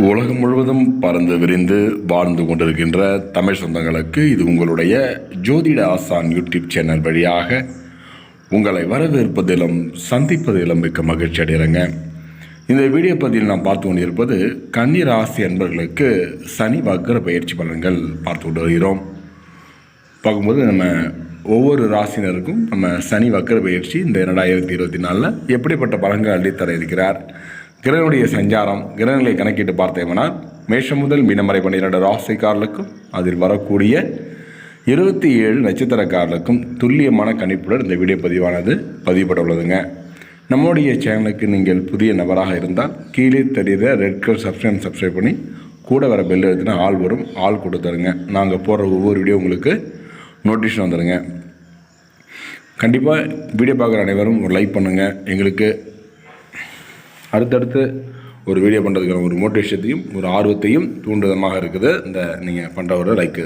உலகம் முழுவதும் பறந்து விரிந்து வாழ்ந்து கொண்டிருக்கின்ற தமிழ் சொந்தங்களுக்கு இது உங்களுடைய ஜோதிட ஆசான் யூடியூப் சேனல் வழியாக உங்களை வரவேற்பதிலும் சந்திப்பதிலும் மிக்க மகிழ்ச்சி அடைகிறேங்க. இந்த வீடியோ பதிவில் நாம் பார்த்து கொண்டிருப்பது கன்னி ராசி அன்பர்களுக்கு சனி வக்கர பயிற்சி பலன்கள் பார்த்து கொண்டு வருகிறோம் பார்க்கும்போது நம்ம ஒவ்வொரு ராசினருக்கும் நம்ம சனி வக்கர பயிற்சி இந்த இரண்டாயிரத்தி இருபத்தி நாலில் எப்படிப்பட்ட பலன்கள் அள்ளித்தர இருக்கிறார்? கிரகனுடைய சஞ்சாரம் கிரகங்களை கணக்கிட்டு பார்த்தோம்னா மேஷம் முதல் மீனம் வரை பன்னிரெண்டு ராசிக்காரர்களுக்கும் அதில் வரக்கூடிய இருபத்தி ஏழு நட்சத்திரக்காரர்களுக்கும் துல்லியமான கணிப்புடன் இந்த வீடியோ பதிவானது பதிவுபட உள்ளதுங்க நம்முடைய சேனலுக்கு நீங்கள் புதிய நபராக இருந்தால் கீழே தெரிகிற ரெட் கலர் சப்ஸ்கிரைப் சப்ஸ்கிரைப் பண்ணி கூட வர பெல் எடுத்துனா ஆள் வரும் ஆள் கொடுத்துருங்க நாங்கள் போடுற ஒவ்வொரு வீடியோ உங்களுக்கு நோட்டிஃபிகேஷன் வந்துடுங்க கண்டிப்பாக வீடியோ பார்க்குற அனைவரும் ஒரு லைக் பண்ணுங்கள் எங்களுக்கு அடுத்தடுத்து ஒரு வீடியோ பண்ணுறதுக்கான ஒரு மோட்டிவேஷத்தையும் ஒரு ஆர்வத்தையும் தூண்டுதமாக இருக்குது. இந்த நீங்கள் பண்ணுற ஒரு லைக்கு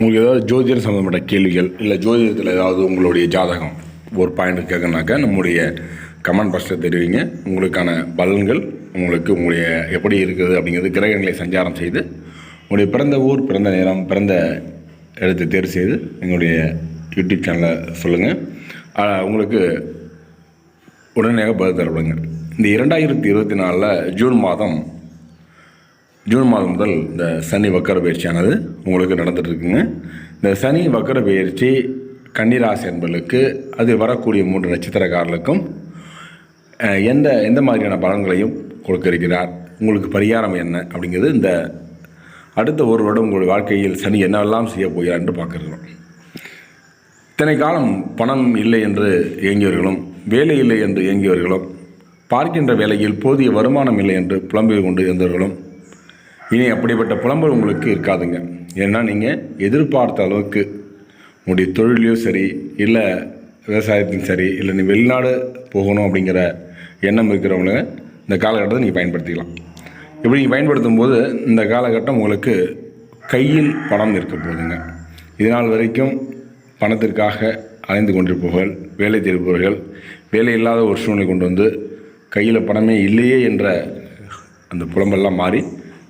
உங்களுக்கு ஏதாவது ஜோதிடம் சம்மந்தப்பட்ட கேள்விகள் இல்லை ஜோதிடத்தில் ஏதாவது உங்களுடைய ஜாதகம் ஒரு பாயிண்ட் கேட்கனாக்கா நம்முடைய கமெண்ட் பாக்ஸில் தெரிவிங்க. உங்களுக்கான பலன்கள் உங்களுக்கு உங்களுடைய எப்படி இருக்குது அப்படிங்கிறது கிரகங்களை சஞ்சாரம் செய்து உங்களுடைய பிறந்த ஊர் பிறந்த நேரம் பிறந்த இடத்தை தேர்வு செய்து எங்களுடைய யூடியூப் சேனலை சொல்லுங்கள் உங்களுக்கு உடனடியாக பதில் தரப்படுங்க இந்த இரண்டாயிரத்தி இருபத்தி நாலில் ஜூன் மாதம் ஜூன் மாதம் முதல் இந்த சனி வக்கர பயிற்சியானது உங்களுக்கு நடந்துகிட்ருக்குங்க. இந்த சனி வக்கர பயிற்சி கன்னிராசி என்பர்களுக்கு அது வரக்கூடிய மூன்று நட்சத்திரக்காரர்களுக்கும் எந்த எந்த மாதிரியான பலன்களையும் கொடுக்க இருக்கிறார் உங்களுக்கு பரிகாரம் என்ன அப்படிங்கிறது இந்த அடுத்த ஒரு வருடம் உங்களுடைய வாழ்க்கையில் சனி என்னெல்லாம் செய்ய போகிறார் என்று பார்க்குறோம் இத்தனை காலம் பணம் இல்லை என்று இயங்கியவர்களும் வேலை இல்லை என்று இயங்கியவர்களும் பார்க்கின்ற வேலையில் போதிய வருமானம் இல்லை என்று புலம்பிக் கொண்டு இருந்தவர்களும் இனி அப்படிப்பட்ட புலம்பல் உங்களுக்கு இருக்காதுங்க. ஏன்னா நீங்கள் எதிர்பார்த்த அளவுக்கு உங்களுடைய தொழிலையும் சரி இல்லை விவசாயத்தையும் சரி இல்லை நீ வெளிநாடு போகணும் அப்படிங்கிற எண்ணம் இருக்கிறவங்க இந்த காலகட்டத்தை நீங்கள் பயன்படுத்திக்கலாம். இப்படி நீங்கள் பயன்படுத்தும் போது இந்த காலகட்டம் உங்களுக்கு கையில் பணம் இருக்க போகுதுங்க. இதனால் வரைக்கும் பணத்திற்காக அலைந்து கொண்டிருப்பவர்கள் வேலை தேடுபவர்கள் வேலை இல்லாத ஒரு சூழ்நிலை கொண்டு வந்து கையில் பணமே இல்லையே என்ற அந்த புலம்பெல்லாம் மாறி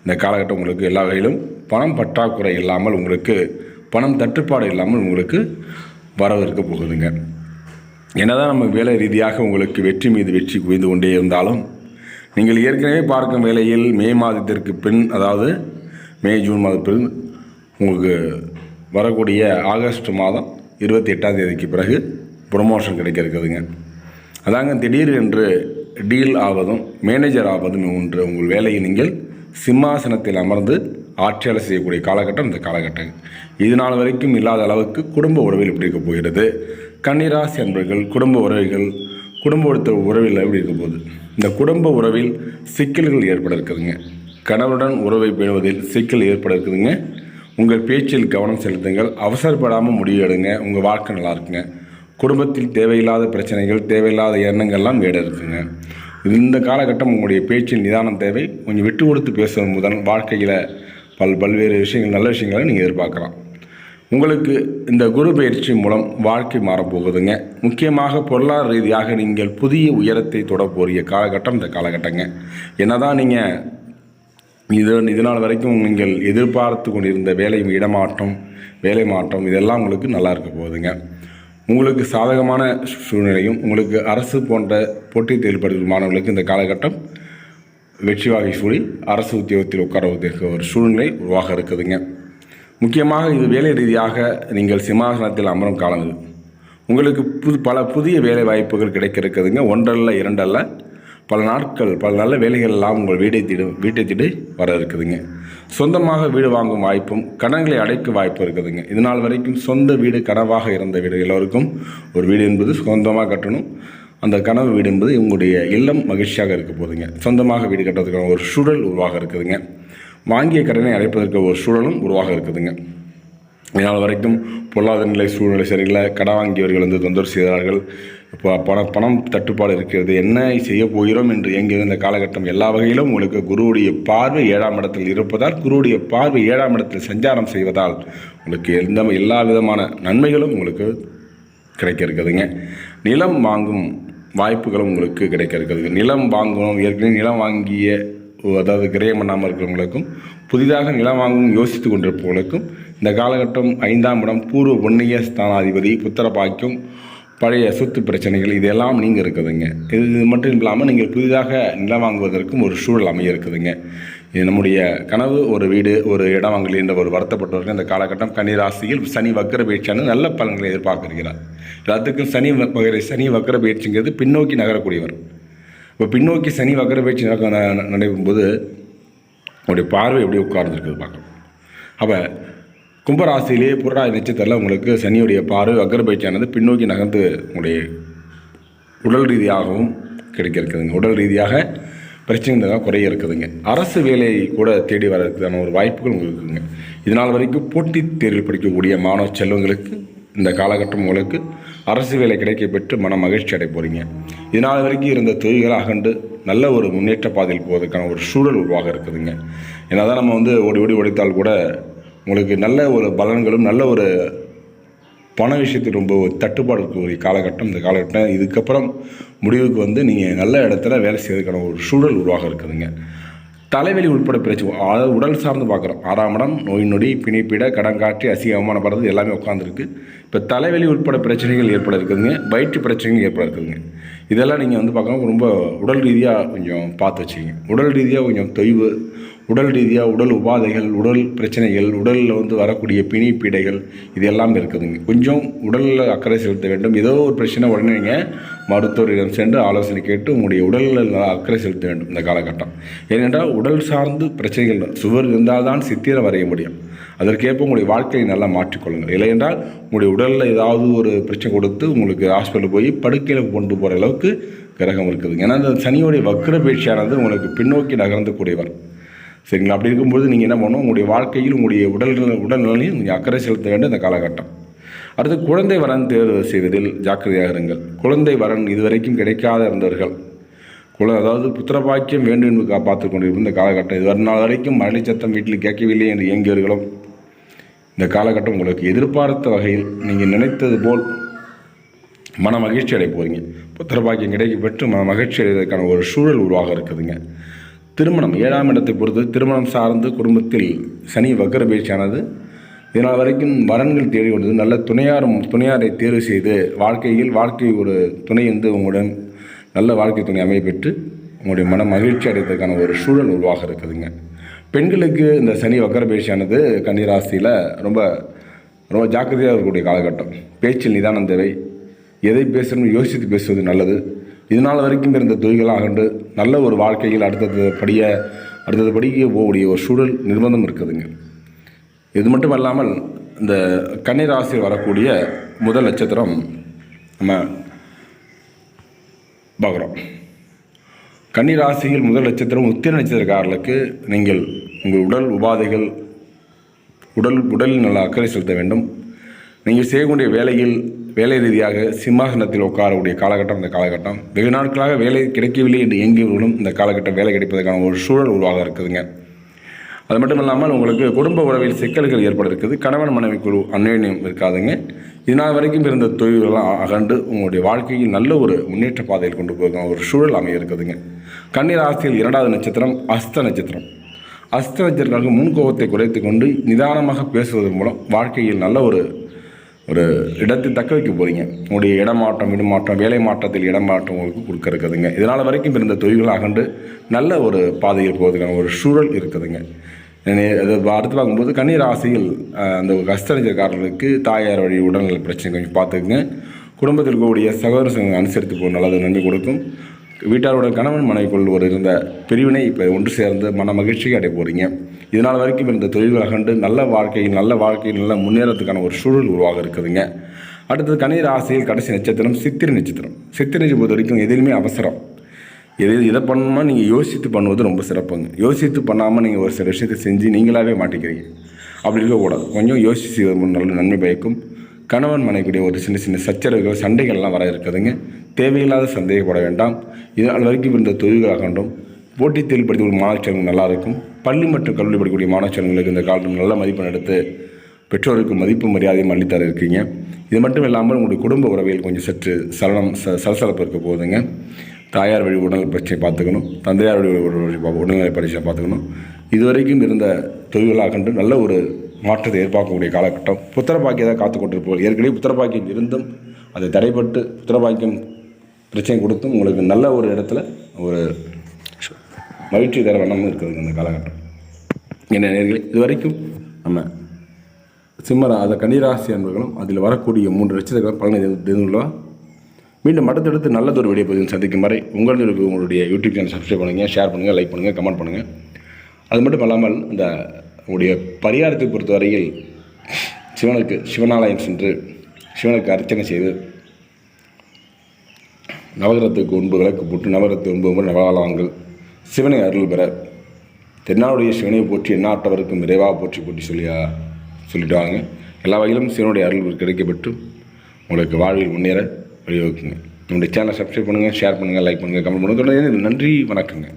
இந்த காலகட்டம் உங்களுக்கு எல்லா வகையிலும் பணம் பற்றாக்குறை இல்லாமல் உங்களுக்கு பணம் தட்டுப்பாடு இல்லாமல் உங்களுக்கு வரவிருக்க போகுதுங்க. என்னதான் நம்ம வேலை ரீதியாக உங்களுக்கு வெற்றி மீது வெற்றி குவிந்து கொண்டே இருந்தாலும் நீங்கள் ஏற்கனவே பார்க்கும் வேலையில் மே மாதத்திற்கு பின் அதாவது மே ஜூன் மாத பின் உங்களுக்கு வரக்கூடிய ஆகஸ்ட் மாதம் இருபத்தி எட்டாம் தேதிக்கு பிறகு ப்ரொமோஷன் கிடைக்க இருக்குதுங்க அதாங்க திடீர் என்று டீல் ஆவதும் மேனேஜர் ஆவதும் ஒன்று உங்கள் வேலையை நீங்கள் சிம்மாசனத்தில் அமர்ந்து ஆட்சியாளர் செய்யக்கூடிய காலகட்டம் இந்த காலகட்டம். இது நாள் வரைக்கும் இல்லாத அளவுக்கு குடும்ப உறவில் எப்படி இருக்க போகிறது. கன்னிராசி அன்பர்கள் குடும்ப உறவுகள் குடும்ப உடுத்த உறவில் எப்படி இருக்க போகுது? இந்த குடும்ப உறவில் சிக்கல்கள் ஏற்பட இருக்குதுங்க. கணவருடன் உறவை பேணுவதில் சிக்கல் ஏற்பட இருக்குதுங்க. உங்கள் பேச்சில் கவனம் செலுத்துங்கள். அவசரப்படாமல் முடிவு எடுங்க உங்கள் வாழ்க்கை நல்லா இருக்குங்க. குடும்பத்தில் தேவையில்லாத பிரச்சனைகள் தேவையில்லாத எண்ணங்கள்லாம் வேட இருக்குங்க இந்த காலகட்டம் உங்களுடைய பேச்சில் நிதானம் தேவை. கொஞ்சம் விட்டு கொடுத்து பேசுவது முதல் வாழ்க்கையில் பல் பல்வேறு விஷயங்கள் நல்ல விஷயங்களை நீங்கள் எதிர்பார்க்கலாம். உங்களுக்கு இந்த குரு பயிற்சி மூலம் வாழ்க்கை மாறப்போகுதுங்க. முக்கியமாக பொருளாதார ரீதியாக நீங்கள் புதிய உயரத்தை தொடப்போறிய காலகட்டம் இந்த காலகட்டங்க. என்னதான் நீங்கள் இது இதனால் வரைக்கும் நீங்கள் எதிர்பார்த்து கொண்டிருந்த வேலை இடமாற்றம் வேலை மாற்றம் இதெல்லாம் உங்களுக்கு நல்லா இருக்க போகுதுங்க. உங்களுக்கு சாதகமான சூழ்நிலையும் உங்களுக்கு அரசு போன்ற போட்டித் தேர்வு மாணவர்களுக்கு இந்த காலகட்டம் வெற்றி வாகை சூழி அரசு உத்தியோகத்தில் உட்காரவதற்கு ஒரு சூழ்நிலை உருவாக இருக்குதுங்க. முக்கியமாக இது வேலை ரீதியாக நீங்கள் சிம்மாசனத்தில் அமரும் காலம் இது. உங்களுக்கு புது பல புதிய வேலை வாய்ப்புகள் கிடைக்க இருக்குதுங்க. ஒன்றல்ல இரண்டல்ல பல நாட்கள் பல நல்ல வேலைகள் உங்கள் வீடை தேடி வீட்டை தேடி வர இருக்குதுங்க சொந்தமாக வீடு வாங்கும் வாய்ப்பும் கடன்களை அடைக்க வாய்ப்பு இருக்குதுங்க. இது நாள் வரைக்கும் சொந்த வீடு கனவாக இருந்த வீடு எல்லோருக்கும் ஒரு வீடு என்பது சொந்தமாக கட்டணும். அந்த கனவு வீடு என்பது உங்களுடைய இல்லம் மகிழ்ச்சியாக இருக்க போகுதுங்க சொந்தமாக வீடு கட்டுறதுக்கான ஒரு சூழல் உருவாக இருக்குதுங்க. வாங்கிய கடனை அடைப்பதற்கு ஒரு சூழலும் உருவாக இருக்குதுங்க. இதனால் வரைக்கும் பொருளாதார நிலை சூழ்நிலை சரியில்லை. கடன் வாங்கியவர்கள் வந்து தொந்தரவு செய்கிறார்கள். இப்போ பணம் பணம் தட்டுப்பாடு இருக்கிறது. என்ன செய்ய போகிறோம் என்று எங்கிருந்த இந்த காலகட்டம் எல்லா வகையிலும் உங்களுக்கு குருவுடைய பார்வை ஏழாம் இடத்தில் இருப்பதால் குருவுடைய பார்வை ஏழாம் இடத்தில் சஞ்சாரம் செய்வதால் உங்களுக்கு எந்த எல்லா விதமான நன்மைகளும் உங்களுக்கு கிடைக்க இருக்குதுங்க நிலம் வாங்கும் வாய்ப்புகளும் உங்களுக்கு கிடைக்க இருக்குது நிலம் வாங்கணும் ஏற்கனவே நிலம் வாங்கிய அதாவது கிரயம் பண்ணாமல் இருக்கிறவங்களுக்கும் புதிதாக நிலம் வாங்கும் யோசித்து கொண்டிருப்பவர்களுக்கும் இந்த காலகட்டம் ஐந்தாம் இடம் பூர்வ புண்ணிய ஸ்தானாதிபதி புத்திர பாக்கியம் பழைய சொத்து பிரச்சனைகள் இதெல்லாம் நீங்கள் இருக்குதுங்க. இது இது மட்டும் இல்லாமல் நீங்கள் புதிதாக நிலம் வாங்குவதற்கும் ஒரு சூழல் அமைய இருக்குதுங்க. இது நம்முடைய கனவு ஒரு வீடு ஒரு இடம் வாங்கல என்ற ஒரு வருத்தப்பட்டவர்கள் இந்த காலகட்டம் கன்னிராசியில் சனி வக்கர பயிற்சியான நல்ல பலன்களை எதிர்பார்க்கிறார். எல்லாத்துக்கும் சனி வகை சனி வக்கர பயிற்சிங்கிறது பின்னோக்கி நகரக்கூடியவர். இப்போ பின்னோக்கி சனி வக்கர பயிற்சி நடக்க நடைபெறும்போது உங்களுடைய பார்வை எப்படி உட்கார்ந்துருக்குது பார்க்கணும் அப்போ கும்பராசியிலே புரடாதி நட்சத்திரத்தில் உங்களுக்கு சனியுடைய பார்வை வக்கரபயிற்சியானது பின்னோக்கி நகர்ந்து உங்களுடைய உடல் ரீதியாகவும் கிடைக்க இருக்குதுங்க உடல் ரீதியாக பிரச்சனைகள் குறைய இருக்குதுங்க. அரசு வேலை கூட தேடி வர்றதுக்கான ஒரு வாய்ப்புகள் உங்களுக்கு இருக்குங்க. இதனால் வரைக்கும் போட்டித் தேர்வில் படிக்கக்கூடிய மாணவ செல்வங்களுக்கு இந்த காலகட்டம் உங்களுக்கு அரசு வேலை கிடைக்க பெற்று மன மகிழ்ச்சி அடைய போகிறீங்க இதனால் வரைக்கும் இருந்த தொழில்கள் அகண்டு நல்ல ஒரு முன்னேற்ற பாதையில் போவதற்கான ஒரு சூழல் உருவாக இருக்குதுங்க. என்னதான் நம்ம வந்து ஓடி ஓடி உடைத்தால் கூட உங்களுக்கு நல்ல ஒரு பலன்களும் நல்ல ஒரு பண விஷயத்தில் ரொம்ப ஒரு தட்டுப்பாடு இருக்கக்கூடிய காலகட்டம். இந்த காலகட்டம் இதுக்கப்புறம் முடிவுக்கு வந்து நீங்கள் நல்ல இடத்துல வேலை செய்வதற்கான ஒரு சூழல் உருவாக இருக்குதுங்க. தலைவலி உட்பட பிரச்சனை உடல் சார்ந்து பார்க்குறோம். ஆறாம் இடம் நோய் நொடி பிணிப்பிட கடன் காட்டி அசி அவமானப்படுறது எல்லாமே உட்காந்துருக்கு இப்போ தலைவலி உட்பட பிரச்சனைகள் ஏற்பட இருக்குதுங்க. வயிற்று பிரச்சனைகள் ஏற்பட இருக்குதுங்க. இதெல்லாம் நீங்கள் வந்து பார்க்கணும். ரொம்ப உடல் ரீதியாக கொஞ்சம் பார்த்து வச்சுக்கிங்க. உடல் ரீதியாக கொஞ்சம் தொய்வு உடல் ரீதியாக உடல் உபாதைகள் உடல் பிரச்சனைகள் உடலில் வந்து வரக்கூடிய பிணி பீடைகள் இது எல்லாமே இருக்குதுங்க. கொஞ்சம் உடலில் அக்கறை செலுத்த வேண்டும். ஏதோ ஒரு பிரச்சனை உடனே நீங்கள் மருத்துவரிடம் சென்று ஆலோசனை கேட்டு உங்களுடைய உடலில் அக்கறை செலுத்த வேண்டும் இந்த காலகட்டம். ஏனென்றால் உடல் சார்ந்து பிரச்சனைகள் சுவர் இருந்தால் தான் சித்திரம் வரைய முடியும். அதற்கேற்ப உங்களுடைய வாழ்க்கையை நல்லா மாற்றிக்கொள்ளுங்கள். இல்லை என்றால் உங்களுடைய உடலில் ஏதாவது ஒரு பிரச்சனை கொடுத்து உங்களுக்கு ஹாஸ்பிட்டல் போய் படுக்கையில் கொண்டு போகிற அளவுக்கு கிரகம் இருக்குதுங்க. ஏன்னா அந்த சனியோடைய வக்ர பயிற்சியானது உங்களுக்கு பின்னோக்கி நகர்ந்து கூடியவர். சரிங்களா? அப்படி இருக்கும்போது நீங்கள் என்ன பண்ணணும்? உங்களுடைய வாழ்க்கையில் உங்களுடைய உடல் உடல்நிலையும் நீங்கள் அக்கறை செலுத்த வேண்டும் இந்த காலகட்டம். அடுத்து குழந்தை வரன் தேர்வு செய்வதில் ஜாக்கிரதையாக இருங்கள். குழந்தை வரன் இதுவரைக்கும் கிடைக்காத இருந்தவர்கள். குல அதாவது புத்திரபாக்கியம் வேண்டும் என்று காப்பாற்றிக் கொண்டிருக்கும் இந்த காலகட்டம். இது நாள் வரைக்கும் மழை சத்தம் வீட்டில் கேட்கவில்லை என்று இயங்கியவர்களும் இந்த காலகட்டம் உங்களுக்கு எதிர்பார்த்த வகையில் நீங்கள் நினைத்தது போல் மன மகிழ்ச்சி அடைய போகிறீங்க புத்திரபாக்கியம் கிடைக்க பெற்று மன மகிழ்ச்சி அடைவதற்கான ஒரு சூழல் உருவாக இருக்குதுங்க. திருமணம் ஏழாம் இடத்தை பொறுத்து திருமணம் சார்ந்து குடும்பத்தில் சனி வக்கர பயிற்சியானது. இதனால் வரைக்கும் வரன்கள் தேடி கொண்டது நல்ல துணையாரும் துணையாரை தேர்வு செய்து வாழ்க்கையில் வாழ்க்கை ஒரு துணை வந்து உங்களுடன் நல்ல வாழ்க்கை துணை அமைய பெற்று உங்களுடைய மன மகிழ்ச்சி அடைவதற்கான ஒரு சூழல் உருவாக இருக்குதுங்க. பெண்களுக்கு இந்த சனி வக்கர பயிற்சியானது கன்னிராசியில் ரொம்ப ரொம்ப ஜாக்கிரதையாக இருக்கக்கூடிய காலகட்டம். பேச்சில் நிதானம் தேவை. எதை பேசணும்னு யோசித்து பேசுவது நல்லது. இதனால் வரைக்கும் இருந்த தொழில்கள் அகண்டு நல்ல ஒரு வாழ்க்கையில் அடுத்தது படிய அடுத்தது படிக்க போகக்கூடிய ஒரு சூழல் நிர்பந்தம் இருக்குதுங்க. இது மட்டும் அல்லாமல் இந்த கன்னிராசியில் வரக்கூடிய முதல் நட்சத்திரம் நம்ம பார்க்குறோம். கன்னிராசியில் முதல் நட்சத்திரம் உத்திர நட்சத்திரக்காரர்களுக்கு நீங்கள் உங்கள் உடல் உபாதைகள் உடல் உடலில் நல்ல அக்கறை செலுத்த வேண்டும். நீங்கள் செய்யக்கூடிய வேலையில் வேலை ரீதியாக சிம்மாசனத்தில் உட்காரக்கூடிய காலகட்டம் இந்த காலகட்டம். வெகு நாட்களாக வேலை கிடைக்கவில்லை என்று இயங்கியவர்களும் இந்த காலகட்டம் வேலை கிடைப்பதற்கான ஒரு சூழல் உருவாக இருக்குதுங்க. அது மட்டும் இல்லாமல் உங்களுக்கு குடும்ப உறவில் சிக்கல்கள் ஏற்பட இருக்குது கணவன் மனைவி குழு அந்யோன்யம் இருக்காதுங்க. இதனால் வரைக்கும் இருந்த தொழில்கள்லாம் அகண்டு உங்களுடைய வாழ்க்கையில் நல்ல ஒரு முன்னேற்ற பாதையில் கொண்டு போகிற ஒரு சூழல் அமைய இருக்குதுங்க கண்ணீர் ராசியில் இரண்டாவது நட்சத்திரம் அஸ்த நட்சத்திரம். அஸ்த நட்சத்திரங்களுக்கு முன்கோபத்தை குறைத்து கொண்டு நிதானமாக பேசுவதன் மூலம் வாழ்க்கையில் நல்ல ஒரு ஒரு இடத்தை தக்க வைக்க போகிறீங்க உங்களுடைய இடமாற்றம் இடமாற்றம் வேலை மாற்றத்தில் இடமாற்றம் உங்களுக்கு கொடுக்க இருக்குதுங்க இதனால் வரைக்கும் இருந்த தொழில்கள் அகண்டு நல்ல ஒரு பாதையில் போகிறதுக்கான ஒரு சூழல் இருக்குதுங்க. அது அடுத்து பார்க்கும்போது கண்ணீர் ராசியில் அந்த கஸ்தரிஞ்சக்காரர்களுக்கு தாயார் வழி உடல்நல பிரச்சனை கொஞ்சம் பார்த்துக்குங்க. குடும்பத்தில் இருக்கக்கூடிய சகோதர அனுசரித்து போக நல்லது நன்மை கொடுக்கும். வீட்டாரோட கணவன் மனைவிக்குள் ஒரு இருந்த பிரிவினை இப்போ ஒன்று சேர்ந்து மன மகிழ்ச்சிக்கு அடைய போகிறீங்க இதனால் வரைக்கும் இந்த தொழில் அகண்டு நல்ல வாழ்க்கையில் நல்ல வாழ்க்கையில் நல்ல முன்னேறத்துக்கான ஒரு சூழல் உருவாக இருக்குதுங்க. அடுத்தது கண்ணீர் ராசியில் கடைசி நட்சத்திரம் சித்திரை நட்சத்திரம். சித்திரை நட்சத்திரம் பொறுத்த வரைக்கும் எதிலுமே அவசரம். எது இதை பண்ணணுமா நீங்கள் யோசித்து பண்ணுவது ரொம்ப சிறப்புங்க. யோசித்து பண்ணாமல் நீங்கள் ஒரு சில விஷயத்தை செஞ்சு நீங்களாகவே மாட்டிக்கிறீங்க. அப்படி இருக்கக்கூடாது. கொஞ்சம் யோசித்து நல்ல நன்மை பயக்கும். கணவன் மனைவிடைய ஒரு சின்ன சின்ன சச்சரவுகள் சண்டைகள்லாம் வர இருக்குதுங்க. தேவையில்லாத சந்தேகப்பட வேண்டாம். இதனால் வரைக்கும் இருந்த தொழில்களாக கண்டும் போட்டித் தேர்வு படிக்கக்கூடிய மாணவச்சங்கள் நல்லா இருக்கும். பள்ளி மற்றும் கல்லூரி படிக்கக்கூடிய மாணவச்சங்களுக்கு இந்த காலத்தில் நல்ல மதிப்பெண் எடுத்து பெற்றோருக்கு மதிப்பு மரியாதையும் அள்ளித்தர இருக்கீங்க. இது மட்டும் இல்லாமல் உங்களுடைய குடும்ப உறவில் கொஞ்சம் சற்று சலனம் ச சலசலப்பு இருக்க போகுதுங்க. தாயார் வழி உடல் பிரச்சனை பார்த்துக்கணும். தந்தையார் வழி உடல் உடல்நிலை பிரச்சனை பார்த்துக்கணும். இதுவரைக்கும் இருந்த தொழில்களாக கண்டு நல்ல ஒரு மாற்றத்தை எதிர்பார்க்கக்கூடிய காலகட்டம். புத்திரபாக்கியதாக காத்து கொண்டிருப்போம் ஏற்கனவே புத்திரபாக்கியம் இருந்தும் அது தடைப்பட்டு புத்திரபாக்கியம் பிரச்சனை கொடுத்தும் உங்களுக்கு நல்ல ஒரு இடத்துல ஒரு மகிழ்ச்சி தர வண்ணமும் இருக்குது இந்த காலகட்டம். என்ன நேர்களை இது வரைக்கும் நம்ம சிம்மரா அந்த கன்னிராசி அன்பர்களும் அதில் வரக்கூடிய மூன்று லட்சத்துக்கு பலனை தெரிந்துள்ளவா மீண்டும் அடுத்தடுத்து நல்லதொரு வீடியோ பதிவு சந்திக்கும் வரை உங்களது உங்களுடைய யூடியூப் சேனல் சப்ஸ்கிரைப் பண்ணுங்கள் ஷேர் பண்ணுங்கள் லைக் பண்ணுங்கள் கமெண்ட் பண்ணுங்கள் அது மட்டும் இல்லாமல் இந்த உங்களுடைய பரிகாரத்தை பொறுத்தவரையில் சிவனுக்கு சிவனாலயம் சென்று சிவனுக்கு அர்ச்சனை செய்து நவகிரகத்துக்கு ஒன்பது விளக்கு போட்டு நவகிரகத்துக்கு ஒன்பது முறை நவகாலங்கள் சிவனை அருள் பெற தென்னாவுடைய சிவனை போற்றி எண்ணாட்டவருக்கும் விரைவாக போற்றி போற்றி சொல்லியா சொல்லிட்டு வாங்க எல்லா வகையிலும் சிவனுடைய அருள் கிடைக்கப்பட்டு உங்களுக்கு வாழ்வில் முன்னேற வழிவகுக்குங்க. என்னுடைய சேனலை சப்ஸ்கிரைப் பண்ணுங்கள் ஷேர் பண்ணுங்கள் லைக் பண்ணுங்கள் கமெண்ட் பண்ணுங்கள் தொடர்ந்து நன்றி வணக்கங்க.